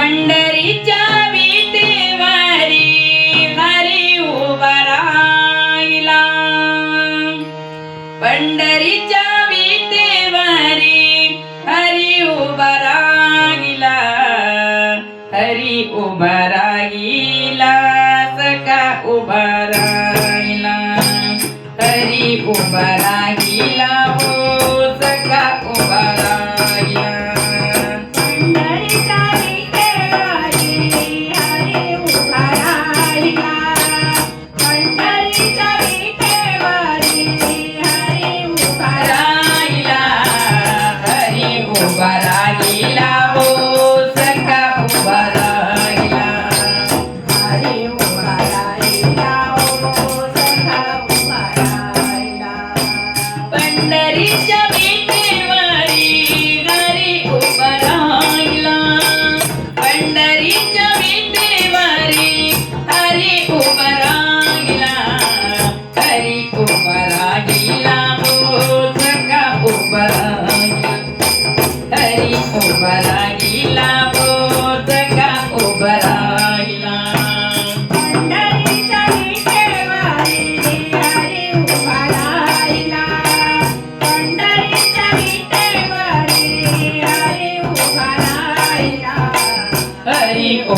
पंढरीच्या विटेवारी हरी उभा राहिला. पंढरीच्या विटेवारी हरी उभा राहिला. हरी उभा राहिला सका उभा राहिला. हरी उभरा ઓ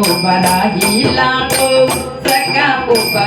उभा राहिला तो सका उभा